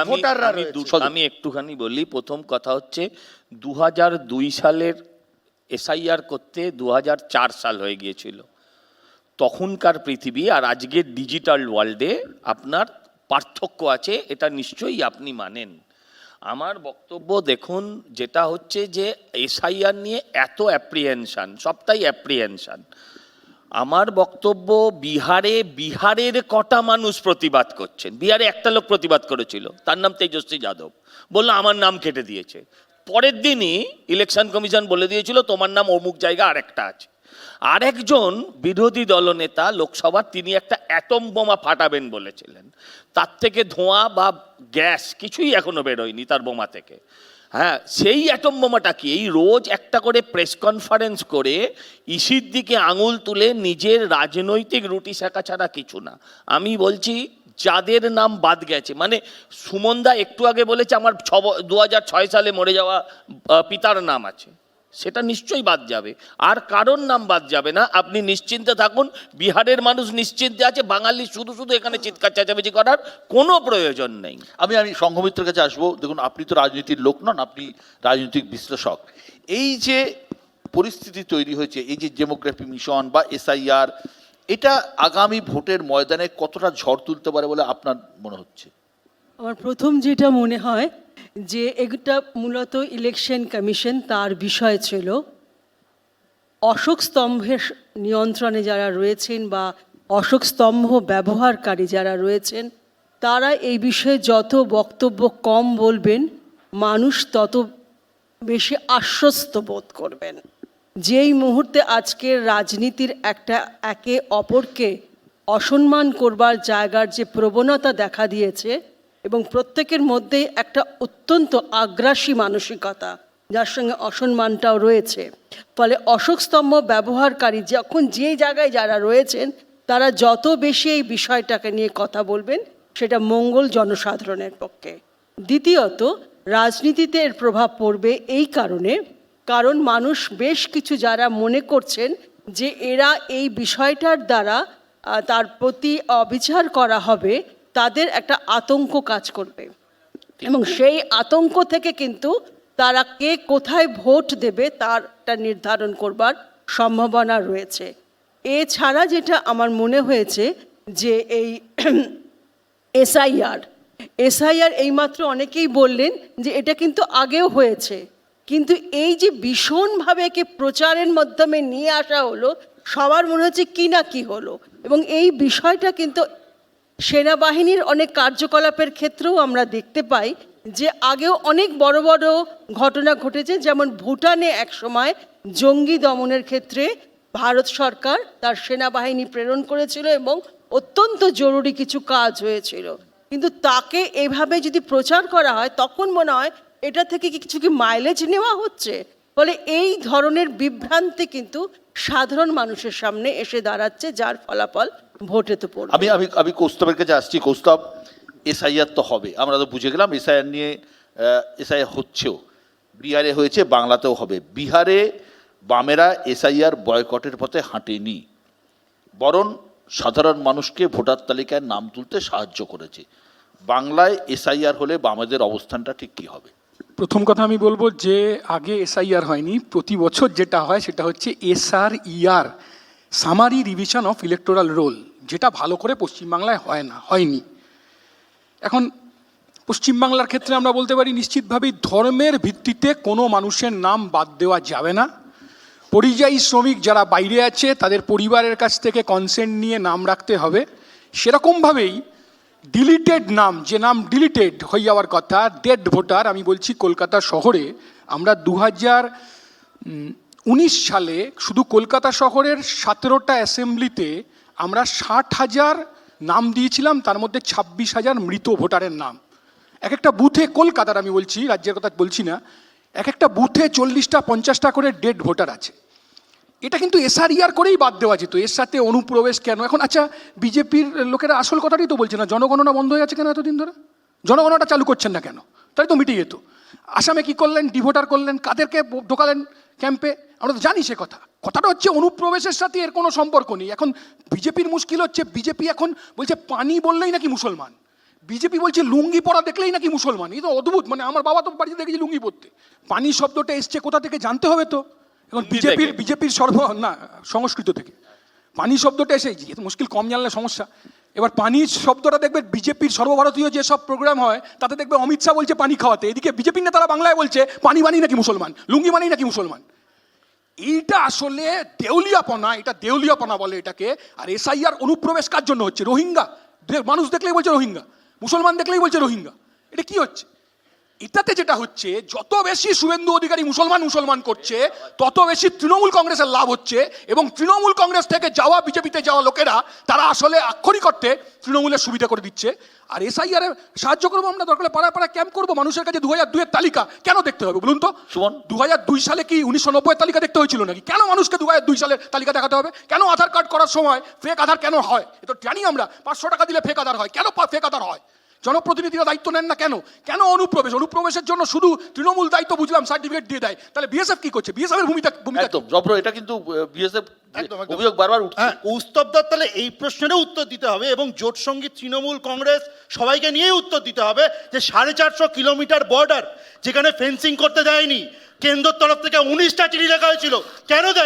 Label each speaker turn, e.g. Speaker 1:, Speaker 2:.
Speaker 1: আমি
Speaker 2: ভোটাররা রয়েছে।
Speaker 1: আমি একটুখানি বলি প্রথম কথা হচ্ছে দু দুই সালের এসআইআর করতে দু সাল হয়ে গিয়েছিল। তখনকার পৃথিবী আর আজকের ডিজিটাল ওয়ার্ল্ডে আপনার পার্থক্য আছে এটা নিশ্চয়ই আপনি মানেন। আমার বক্তব্য দেখুন যেটা হচ্ছে যে এসআইআর নিয়ে এত অ্যাপ্রিহেনশন সবটাই অ্যাপ্রিহেনশন আমার বক্তব্য বিহারে, বিহারের কটা মানুষ প্রতিবাদ করছেন? বিহারে একটা লোক প্রতিবাদ করেছিল, তার নাম তেজস্বী যাদব। বলল, আমার নাম কেটে দিয়েছে। পরের দিনই ইলেকশন কমিশন বলে দিয়েছিল, তোমার নাম অমুক জায়গা আরেকটা আছে। আরেকজন বিরোধী দলনেতা লোকসভার, তিনি একটা অ্যাটম বোমা ফাটাবেন বলেছিলেন। তার থেকে ধোঁয়া বা গ্যাস কিছুই এখনও বেরোয়নি তার বোমা থেকে। হ্যাঁ সেই অ্যাটম বোমাটা কি? এই রোজ একটা করে প্রেস কনফারেন্স করে ইসির দিকে আঙুল তুলে নিজের রাজনৈতিক রুটি শেখা ছাড়া কিছু না। আমি বলছি, যাদের নাম বাদ গেছে মানে সুমনদা একটু আগে বলেছে, আমার ছ দু সালে মরে যাওয়া পিতার নাম আছে। সেটা নিশ্চয়ই বাদ যাবে। আর কারোর নাম বাদ যাবে না। আপনি নিশ্চিন্তে থাকুন। বিহারের মানুষ নিশ্চিন্তে আছে। বাঙালি শুধু শুধু এখানে চিৎকার চেঁচামেচি করার কোনো প্রয়োজন নেই।
Speaker 3: আমি আমি সংঘমিত্রের কাছে আসব। দেখুন, আপনি তো রাজনীতির লোক নন, আপনি রাজনৈতিক বিশ্লেষক। এই যে পরিস্থিতি তৈরি হয়েছে, এই যে ডেমোগ্রাফি মিশন বা এসআইআর, এটা আগামী ভোটের ময়দানে কতটা ঝড় তুলতে পারে বলে আপনার মনে হচ্ছে?
Speaker 4: আমার প্রথম যেটা মনে হয় যে এটা মূলত ইলেকশন কমিশন তার বিষয় ছিল। অশোক স্তম্ভের নিয়ন্ত্রণে যারা রয়েছেন বা অশোক স্তম্ভ ব্যবহারকারী যারা রয়েছেন, তারা এই বিষয়ে যত বক্তব্য কম বলবেন, মানুষ তত বেশি আশ্বস্ত বোধ করবেন। যেই মুহূর্তে আজকের রাজনীতির একটা একে অপরকে অসম্মান করবার জায়গার যে প্রবণতা দেখা দিয়েছে এবং প্রত্যেকের মধ্যেই একটা অত্যন্ত আগ্রাসী মানসিকতা, যার সঙ্গে অসম্মানটাও রয়েছে। ফলে অশোক স্তম্ভ ব্যবহারকারী যখন যে জায়গায় যারা রয়েছেন, তারা যত বেশি এই বিষয়টাকে নিয়ে কথা বলবেন, সেটা মঙ্গল জনসাধারণের পক্ষে। দ্বিতীয়ত, রাজনীতিতে এর প্রভাব পড়বে এই কারণে, কারণ মানুষ বেশ কিছু যারা মনে করছেন যে এরা এই বিষয়টার দ্বারা তার প্রতি অবিচার করা হবে তাদের একটা আতঙ্ক কাজ করবে। এবং সেই আতঙ্ক থেকে কিন্তু তারা কে কোথায় ভোট দেবে তারটা নির্ধারণ করবার সম্ভাবনা রয়েছে। এছাড়া যেটা আমার মনে হয়েছে যে এই এসআইআর এসআইআর এইমাত্র অনেকেই বললেন যে এটা কিন্তু আগেও হয়েছে। কিন্তু এই যে ভীষণভাবে একে প্রচারের মাধ্যমে নিয়ে আসা হলো সবার মনে হচ্ছে কি না কি হলো? এবং এই বিষয়টা কিন্তু সেনাবাহিনীর অনেক কার্যকলাপের ক্ষেত্রেও আমরা দেখতে পাই যে আগেও অনেক বড় বড় ঘটনা ঘটেছে, যেমন ভুটানে একসময় জঙ্গি দমনের ক্ষেত্রে ভারত সরকার তার সেনাবাহিনী প্রেরণ করেছিল এবং অত্যন্ত জরুরি কিছু কাজ হয়েছিল। কিন্তু তাকে এভাবে যদি প্রচার করা হয়, তখন মনে হয় এটা থেকে কি কিছু কি মাইলেজ নেওয়া হচ্ছে? ফলে এই ধরনের বিভ্রান্তি কিন্তু সাধারণ মানুষের সামনে এসে দাঁড়াচ্ছে, যার ফলাফল ভোটে তো পড়বে।
Speaker 3: আমি আমি আমি কৌস্তবের কাছে আসছি, কৌস্তব, এসআইআর তো হবে। আমরা তো বুঝে গেলাম এসআইআর নিয়ে এসআইআর হচ্ছেও। বিহারে হয়েছে, বাংলাতেও হবে। বিহারে বামেরা এসআইআর বয়কটের পথে হাঁটেনি। বরং সাধারণ মানুষকে ভোটার তালিকায় নাম তুলতে সাহায্য করেছে। বাংলায় এসআইআর হলে বামেদের অবস্থানটা ঠিক কী হবে?
Speaker 5: প্রথম কথা আমি বলব যে আগে এসআইআর হয়নি, প্রতি বছর যেটা হয় সেটা হচ্ছে SR ER summary revision of electoral roll যেটা ভালো করে পশ্চিমবাংলায় হয় না, হয়নি। এখন পশ্চিমবাংলার ক্ষেত্রে আমরা বলতে পারি নিশ্চিতভাবেই ধর্মের ভিত্তিতে কোনো মানুষের নাম বাদ দেওয়া যাবে না। পরিযায়ী শ্রমিক যারা বাইরে আছে, তাদের পরিবারের কাছ থেকে কনসেন্ট নিয়ে নাম রাখতে হবে। সেরকমভাবেই ডিলিটেড নাম, যে নাম ডিলিটেড হয়ে যাওয়ার কথা ডেড ভোটার আমি বলছি কলকাতা শহরে, আমরা দু হাজার উনিশ সালে শুধু কলকাতা শহরের সতেরোটা অ্যাসেম্বলিতে আমরা ষাট হাজার নাম দিয়েছিলাম, তার মধ্যে ছাব্বিশ হাজার মৃত ভোটারের নাম। এক একটা বুথে কলকাতার, আমি বলছি, রাজ্যের কথা বলছি না এক একটা বুথে চল্লিশটা, পঞ্চাশটা করে ডেড ভোটার আছে। এটা কিন্তু এসআর ইয়ার করেই বাদ দেওয়া যেত। এর সাথে অনুপ্রবেশ কেন? এখন আচ্ছা বিজেপির লোকেরা আসল কথাটাই তো বলছে না, জনগণনা বন্ধ হয়ে আছে কেন এতদিন ধরে? জনগণনাটা চালু করছেন না কেন? তাই তো মিটে যেত। আসামে কি করলেন? ডিভোটার করলেন? কাদেরকে ঢোকালেন ক্যাম্পে? আমরা তো জানি সে কথা। কথাটা হচ্ছে অনুপ্রবেশের সাথে এর কোনো সম্পর্ক নেই। এখন বিজেপির মুশকিল হচ্ছে, বিজেপি এখন বলছে, পানি বললেই নাকি মুসলমান। বিজেপি বলছে, লুঙ্গি পরা দেখলেই নাকি মুসলমান। এই তো অদ্ভুত মানে আমার বাবা তো বাড়িতে দেখেছি লুঙ্গি পরতে। পানি শব্দটা এসছে, কোথা থেকে জানতে হবে তো? এখন বিজেপির বিজেপির সর্ব না সংস্কৃত থেকে। পানি শব্দটা এসে মুশকিল কম জানলে সমস্যা। এবার পানি শব্দটা দেখবে বিজেপির সর্বভারতীয় যেসব প্রোগ্রাম হয় তাতে দেখবে অমিত শাহ বলছে পানি খাওয়াতে। এদিকে বিজেপির নেতারা বাংলায় বলছে পানি মানি নাকি মুসলমান? লুঙ্গি মানি নাকি মুসলমান? এইটা আসলে দেউলিয়াপনা এটা দেউলিয়াপনা বলে এটাকে। আর এসআইআর অনুপ্রবেশ কার জন্য হচ্ছে রোহিঙ্গা। মানুষ দেখলেই বলছে রোহিঙ্গা মুসলমান দেখলেই বলছে রোহিঙ্গা। এটা কি হচ্ছে? এটাতে যেটা হচ্ছে যত বেশি শুভেন্দু অধিকারী মুসলমান মুসলমান করছে তত বেশি তৃণমূল কংগ্রেসের লাভ হচ্ছে এবং তৃণমূল কংগ্রেস থেকে যাওয়া বিজেপিতে যাওয়া লোকেরা তারা আসলে আক্ষরিক অর্থে তৃণমূলের সুবিধা করে দিচ্ছে। আর এসআইআর সাহায্য করব আমরা? দরকার পাড়ায় পাড়ায় ক্যাম্প করব? মানুষের কাছে দু হাজার দুয়ের তালিকা কেন দেখতে হবে বলুন তো?
Speaker 3: সুমন?
Speaker 5: দু হাজার দুই সালে কি উনিশশো নব্বই তালিকা দেখতে হয়েছিল নাকি? কেন মানুষকে দু হাজার দুই সালের তালিকা দেখাতে হবে? কেন আধার কার্ড করার সময় ফেক আধার কেন হয়? এ তো জানি আমরা। পাঁচশো টাকা দিলে ফেক আধার হয়। কেন ফেক আধার হয়? জনপ্রতিনিধিরা দায়িত্ব নেন না কেন? কেন অনুপ্রবেশ? অনুপ্রবেশের জন্য শুধু তৃণমূল দায়িত্ব বুঝলাম সার্টিফিকেট দিয়ে দেয়। তাহলে বিএসএফ কি করছে? বিএসএফ এর ভূমিকা ভূমিকা
Speaker 3: একদম জব্র এটা কিন্তু বিএসএফ। অভিযোগ বারবার উঠছে।
Speaker 2: হ্যাঁ। কৌস্তব দত্ত তাহলে এই প্রশ্নেরও উত্তর দিতে হবে এবং জোট সঙ্গী তৃণমূল কংগ্রেস সবাইকে নিয়েই উত্তর দিতে হবে যে সাড়ে চারশো কিলোমিটার বর্ডার যেখানে ফেন্সিং করতে দেয়নি কেন্দ্রের তরফ থেকে উনিশটা চিঠি লেখা হয়েছিল কেন দেয়নি?